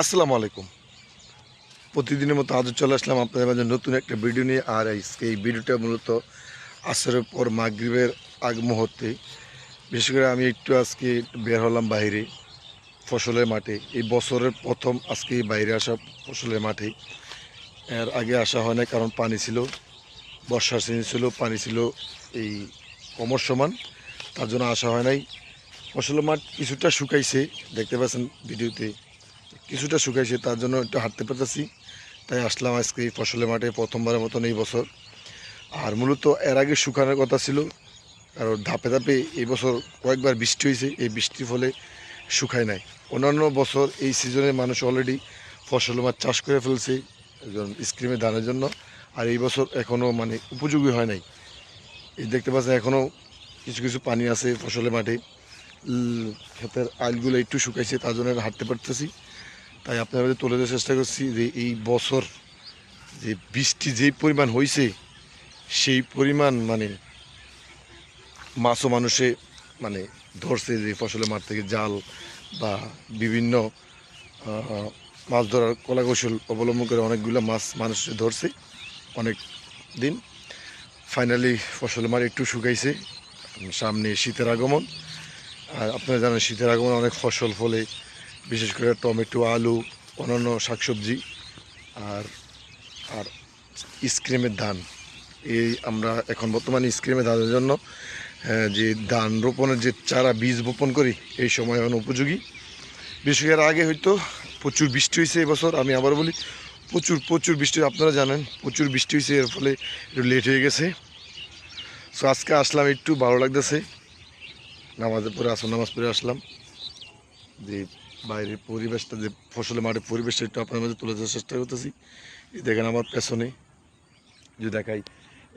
আসসালামু আলাইকুম। প্রতিদিনের মতো আজও চলে আসলাম আপনাদের মাঝে নতুন একটা ভিডিও নিয়ে। আর আজকে এই ভিডিওটা মূলত আসরের পর মাগরিবের আগ মুহূর্তে। বিশেষ করে আমি একটু আজকে বের হলাম বাইরে, ফসলের মাঠে। এই বছরের প্রথম আজকে বাইরে আসা ফসলের মাঠে। এর আগে আসা হয় না কারণ পানি ছিল, বর্ষার সিজন ছিল, পানি ছিল এই কমর সমান। তার জন্য আসা হয় নাই। ফসলের মাঠ কিছুটা শুকাইছে, দেখতে পাচ্ছেন ভিডিওতে। কিছুটা শুকাইছে, তার জন্য একটু হাঁটতে পেতেছি তাই আসলাম আজকে এই ফসলের মাঠে প্রথমবারের মতন এই বছর। আর মূলত এর আগে শুকানোর কথা ছিল, কারণ ধাপে ধাপে এই বছর কয়েকবার বৃষ্টি হয়েছে, এই বৃষ্টির ফলে শুকায় নাই। অন্যান্য বছর এই সিজনে মানুষ অলরেডি ফসল মাছ চাষ করে ফেলছে, একজন স্ক্রিমে ধানের জন্য। আর এই বছর এখনও মানে উপযোগী হয় নাই। এই দেখতে পাচ্ছেন এখনও কিছু কিছু পানি আছে ফসলের মাঠে। ক্ষেতের আইলগুলো একটু শুকাইছে, তার জন্য হাঁটতে পারতেছি। তাই আপনাদের তুলে দেওয়ার চেষ্টা করছি যে এই বছর যে বৃষ্টি যেই পরিমাণ হয়েছে সেই পরিমাণ মানে মাছও মানুষে মানে ধরছে যে ফসলের মাঠ থেকে জাল বা বিভিন্ন মাছ ধরার কলা কৌশল অবলম্বন করে অনেকগুলো মাছ মানুষ ধরছে অনেক দিন। ফাইনালি ফসলের মাঠ একটু শুকাইছে, সামনে শীতের আগমন। আর আপনারা জানেন শীতের আগমন অনেক ফসল ফলে বিশেষ করে টমেটো আলু অন্যান্য শাকসবজি আর আর স্ক্রিমের ধান। এই আমরা এখন বর্তমানে স্ক্রিমের ধানের জন্য আহ, যে ধান রোপণের যে চারা বীজ বপন করি এই সময় এখন উপযোগী। বিশেষ করে আগে হয়তো প্রচুর বৃষ্টি হয়েছে এবছর আমি আবার বলি প্রচুর প্রচুর বৃষ্টি আপনারা জানেন প্রচুর বৃষ্টি হয়েছে এর ফলে একটু লেট হয়ে গেছে। সো আজকে আসলাম একটু ভালো লাগতেছে। নামাজের পরে আসর নামাজ পড়ে আসলাম। যে বাইরের পরিবেশটা যে ফসলের মাঠের পরিবেশটা একটু আপনার মাঝে তুলে ধরার চেষ্টা করতেছি। দেখেন আমার পেছনে যে দেখাই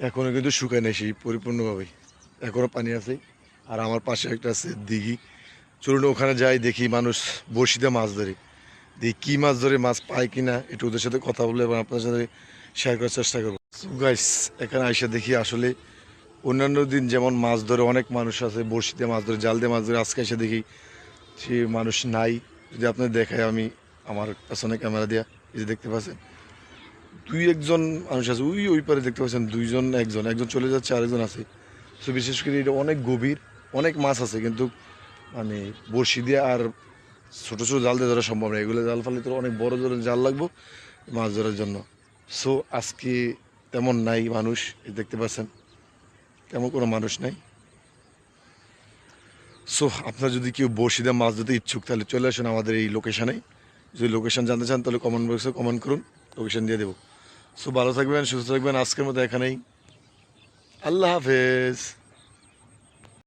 এখনও কিন্তু শুকায় নেই সেই পরিপূর্ণভাবে। এখনও পানি আছে। আর আমার পাশে একটা আছে দিঘি। চলুন ওখানে যাই, দেখি মানুষ বড়শিতে মাছ ধরে। দেখি কী মাছ ধরে, মাছ পায় কি না একটু ওদের সাথে কথা বলে এবং আপনার সাথে শেয়ার করার চেষ্টা করব। গাইস এখানে আইসা দেখি আসলে অন্যান্য দিন যেমন মাছ ধরে অনেক মানুষ আছে, বড়শিতে মাছ ধরে, জাল দিয়ে মাছ ধরে, আজকে এসে দেখি সে মানুষ নাই। যদি আপনার দেখায় আমি আমার পেছনে ক্যামেরা দিয়া, এই যে দেখতে পাচ্ছেন, দুই একজন মানুষ আছে, ওই ওই পারে দেখতে পাচ্ছেন দুইজন, একজন একজন চলে যাচ্ছে, আরেকজন আছে। তো বিশেষ করে এটা অনেক গভীর, অনেক মাছ আছে, কিন্তু মানে বড়শি দিয়ে আর ছোটো ছোটো জাল দিয়ে ধরা সম্ভব না। এগুলো জাল ফালে তো অনেক বড় ধরনের জাল লাগবো মাছ ধরার জন্য। সো আজকে তেমন নাই মানুষ দেখতে পাচ্ছেন, তেমন কোনো মানুষ নাই। সো আপনার যদি কেউ বসিদা মাছ ধরতে ইচ্ছুক, তাহলে চলে আসুন আমাদের এই লোকেশানে যদি লোকেশান জানতে চান, তাহলে কমেন্ট বক্সে কমেন্ট করুন লোকেশান দিয়ে দেবো। সো ভালো থাকবেন, সুস্থ থাকবেন, আজকের মতো এখানেই। আল্লাহ হাফেজ।